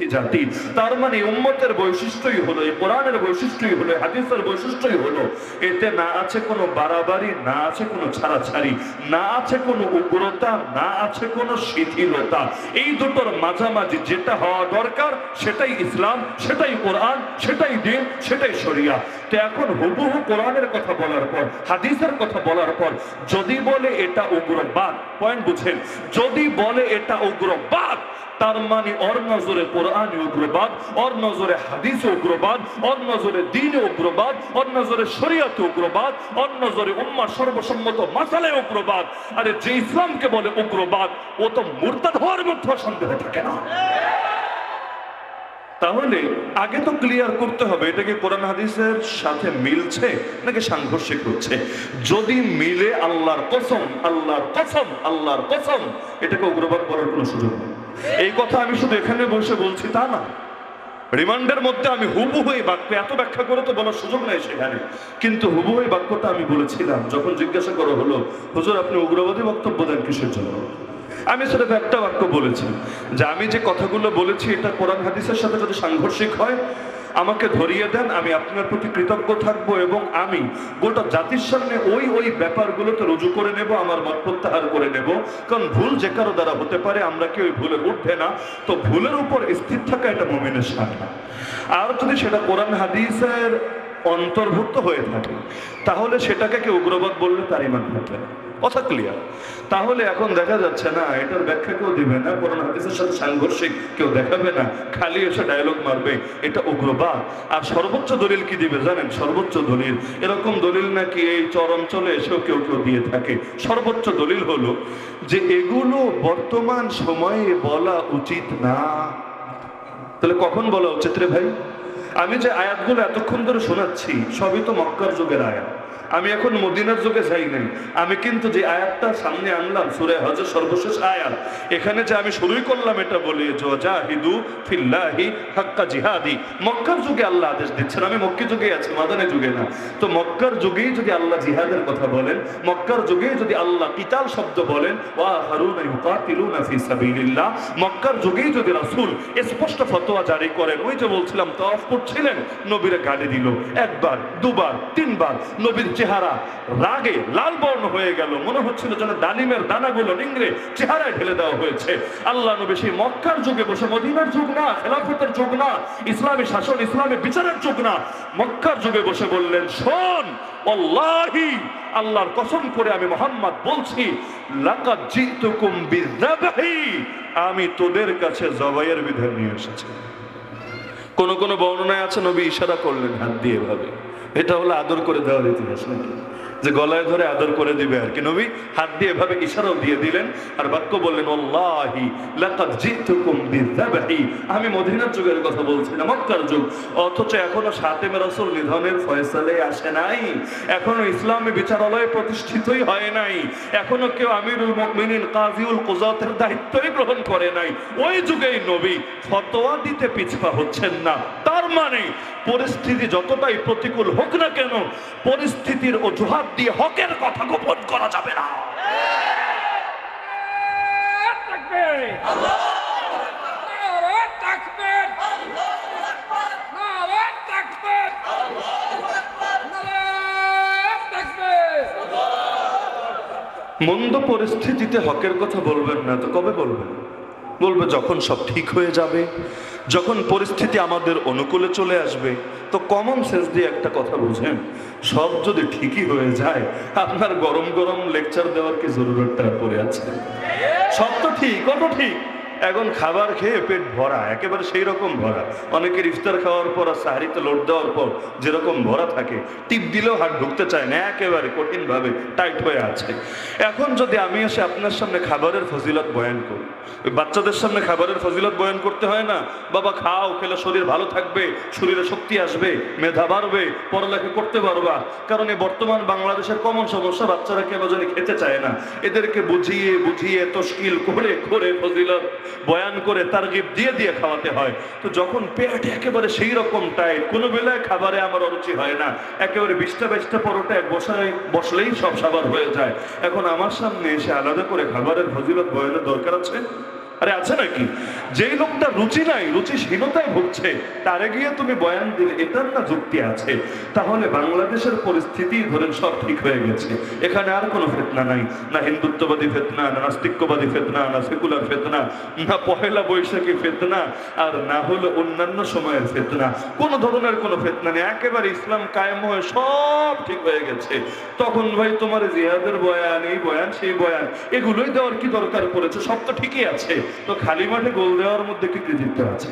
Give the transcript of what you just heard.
উন্মুখী জাতি। তার মানে উম্মতের বৈশিষ্ট্যই হলো, এই কোরআনের বৈশিষ্ট্যই হলো হাদিসের বৈশিষ্ট্যই হলো, এতে না আছে কোনো বাড়াবাড়ি, না আছে কোনো ছাড়াছাড়ি, না আছে কোনো উগ্রতা, না আছে কোনো শিথিলতা। এই দুটোর মাঝামাঝি যেটা হওয়া দরকার, সেটাই ইসলাম, সেটাই কোরআন, সেটাই দিন, সেটাই শরিয়া। তো এখন হুবহু কোরআনের কথা বলার পর, হাদিসের কথা বলার পর, যদি বলে এটা উগ্রবাদ পয়েন্ট বুঝেন, যদি বলে এটা উগ্রবাদ তার মানে ওর নজরে কোরআন উগ্রবাদ, ওর নজরে হাদিস উগ্রবাদ, ওর নজরে দিন উগ্রবাদ, ওর নজরে শরীয়ত উগ্রবাদ, ওর নজরে উম্মা সর্বসম্মত মাসালে উগ্রবাদ। আরে যে ইসলামকে বলে উগ্রবাদ, ও তো মুরতাদ হওয়ার মধ্যে সন্দেহ থাকে না। তাহলে আগে তো ক্লিয়ার করতে হবে, এটা কি কোরআন হাদিসের সাথে মিলছে নাকি সাংঘর্ষিক হচ্ছে? যদি মিলে আল্লাহর কসম আল্লাহর কসম আল্লাহর কসম, এটাকে উগ্রবাদ করার কোনো সুযোগ নেই। এই কথা আমি শুধু এখানে বসে বলছি, তা না। রিমান্ডের মধ্যে আমি হুবু হয়ে বাক্য এত ব্যাখ্যা করে তো বলার সুযোগ নাই সেখানে। কিন্তু হুবু হয়ে বাক্যটা আমি বলেছিলাম, যখন জিজ্ঞাসা করা হলো, হুজুর, আপনি উগ্রবাদী বক্তব্য দেন কিসের জন্য? আমি সেটা একটা বাক্য বলেছি, যে আমি যে কথাগুলো বলেছি, এটা কোরআন হাদিসের সাথে যদি সাংঘর্ষিক হয় আমাকে ধরিয়ে দেন, আমি আপনার প্রতি কৃতজ্ঞ থাকব এবং আমি গোটা জাতির সামনে ওই ওই ব্যাপারগুলোতে রুজু করে নেব, আমার মত প্রত্যাহার করে নেব। কারণ ভুল যে কারও দ্বারা হতে পারে, আমরা কি ওই ভুলে উঠবে না? তো ভুলের উপর স্থির থাকা এটা মোমিনের সাথে আর যদি সেটা কোরআন হাদিসের অন্তর্ভুক্ত হয়ে থাকে। তাহলে সেটাকে কেউ উগ্রবাদ বললে তার ইমান থাকবে কথা ক্লিয়ার তাহলে এখন দেখা যাচ্ছে না, এটার ব্যাখ্যা কেউ দিবে না কোরআন হাদিসের সাথে সাংঘর্ষিক কেউ দেখাবে না, খালি এসে ডায়লগ মারবে, এটা উগ্রবাদ। আর সর্বোচ্চ দলিল কি দিবে জানেন? সর্বোচ্চ দলিল। এরকম দলিল নাকি এই চর অঞ্চলে এসেও কেউ কেউ দিয়ে থাকে। সর্বোচ্চ দলিল হলো যে এগুলো বর্তমান সময়ে বলা উচিত না। তাহলে কখন বলা উচিত রে ভাই? আমি যে আয়াতগুলো এতক্ষণ ধরে শোনাচ্ছি সবই তো মক্কার যুগের আয়াত। আমি এখন মদিনার যুগে যাই নাই। আমি কিন্তু যে আয়াতটা সামনে আনলাম, সুরে হজের সর্বশেষ আয়াত, এখানে যে আমি শুরুই করলাম এটা বলি জাহিদু ফিল্লাহি হাক্কা জিহাদি। মক্কার যুগে আল্লাহ আদেশ দিচ্ছেন। আমি মক্কি যুগে আছি, মাদানে যুগে না। তো মক্কার যুগেই যদি আল্লাহ জিহাদের কথা বলেন, মক্কার যুগেই যদি আল্লাহ কিতাল শব্দ বলেন, ওয়া হারুনা ইউকাতিলুনা ফি সাবিলিল্লাহ। মক্কার যুগেই যদি রাসূল স্পষ্ট ফতোয়া জারি করেন, ওই যে বলছিলাম, তাওয়াফ করছিলেন, নবীরে গালি দিল। একবার, দুবার, তিনবার, নবীর চেহারা রাগে লাল বর্ণ হয়ে গেল। মনে হচ্ছিল যেন ডালিমের দানাগুলো নিংড়ে চেহারায় ঢেলে দেওয়া হয়েছে। আল্লাহ নবী সেই মক্কার যুগে বসে মদিনার যুগ না, খেলাফতের যুগ না, ইসলামী শাসন, ইসলামী বিচারের যুগ না, মক্কার যুগে বসে বললেন, শোন অল্লাহি আল্লাহর কসম করে আমি মোহাম্মদ বলছি আমি তোদের কাছে জবাইয়ের বিধান নিয়ে এসেছি। কোন কোন বর্ণনায় আছে নবী ইশারা করলেন হাত দিয়ে এভাবে। এটা হলো আদর করে দেওয়ার ইতিহাস নাকি? যে গলায় ধরে আদর করে দিবে আর কি। নবী হাত দিয়ে এভাবে ইশারাও দিয়ে দিলেন আর বাক্য বললেন আমি মদিনার যুগের কথা বলছি না, মক্কার যুগ। অথচ এখনও সাতেমে রাসূল নিধনের ফয়সালে আসে নাই। এখনও ইসলামী বিচারালয় প্রতিষ্ঠিতই হয় নাই। এখনও কেউ আমিরুল মুমিনিন কাজীউল কুজাতের দায়িত্বই গ্রহণ করে নাই। ওই যুগেই নবী ফতোয়া দিতে পিছপা হচ্ছেন না। তার মানে পরিস্থিতি যতটাই প্রতিকূল হোক না কেন পরিস্থিতির অজুহাত দিয়ে হকের কথা গোপন করা যাবে না! মন্দ পরিস্থিতিতে হকের কথা বলবেন না তো কবে বলবেন? বলবে যখন সব ঠিক হয়ে যাবে। যখন পরিস্থিতি আমাদের অনুকূলে চলে আসবে, তো কমন সেন্স দিয়ে একটা কথা বুঝেন, সব যদি ঠিকই হয়ে যায়, আপনার গরম গরম লেকচার দেওয়ার কি জরুরতটা পড়ে আছে? সব তো ঠিক কত ঠিক। এখন খাবার খেয়ে পেট ভরা, একেবারে সেই রকম ভরা। অনেকের ইফতার খাওয়ার পর আর সাহারিতে লোড দেওয়ার পর যেরকম ভরা থাকে, টিপ দিলেও হাত ঢুকতে চায় না, একেবারে কঠিনভাবে টাইট হয়ে আছে। এখন যদি আমি এসে আপনার সামনে খাবারের ফজিলত বয়ান করি, ওই বাচ্চাদের সামনে খাবারের ফজিলত বয়ান করতে হয় না, বাবা, খাও, খেলে শরীর ভালো থাকবে, শরীরে শক্তি আসবে, মেধা বাড়বে, পড়ালেখা করতে পারবা। কারণ এই বর্তমান বাংলাদেশের কমন সমস্যা, বাচ্চারা কেন জানি খেতে চায় না। এদেরকে বুঝিয়ে বুঝিয়ে, তশকিল করে করে ফজিলত। বয়ান করে তার গিফট দিয়ে দিয়ে খাওয়াতে হয়। তো যখন পেট একেবারে সেই রকম টাইট, কোনো বেলায় খাবারে আমার অরুচি হয় না। একেবারে বিশটা বাইশটা পরোটায় বসায়, বসলেই সব সাবার হয়ে যায়। এখন আমার সামনে এসে আলাদা করে খাবারের ফজিলত বয়ানের দরকার আছে? আরে আছে নাকি? যেই লোকটা রুচি নাই, রুচিহীনতায় ভুগছে, তারে গিয়ে তুমি বয়ান দিলে, এটার না যুক্তি আছে। তাহলে বাংলাদেশের পরিস্থিতি ধরেন সব ঠিক হয়ে গেছে। এখানে আর কোনো ফেতনা নাই। না হিন্দুত্ববাদী ফেতনা, না নাস্তিক্যবাদী ফেতনা, না সেকুলার ফেতনা, না পহেলা বৈশাখী ফেতনা, আর না হলো অন্যান্য সময়ের ফেতনা। কোনো ধরনের কোনো ফেতনা নেই। একেবারে ইসলাম কায়েম হয়ে সব ঠিক হয়ে গেছে। তখন ভাই তোমার জিহাদের বয়ান, এই বয়ান, সেই বয়ান, এগুলোই দেওয়ার কি দরকার পড়েছে? সব তো ঠিকই আছে। তো খালি মাঠে গোল দেওয়ার মধ্যে কি কৃতিত্ব আছে?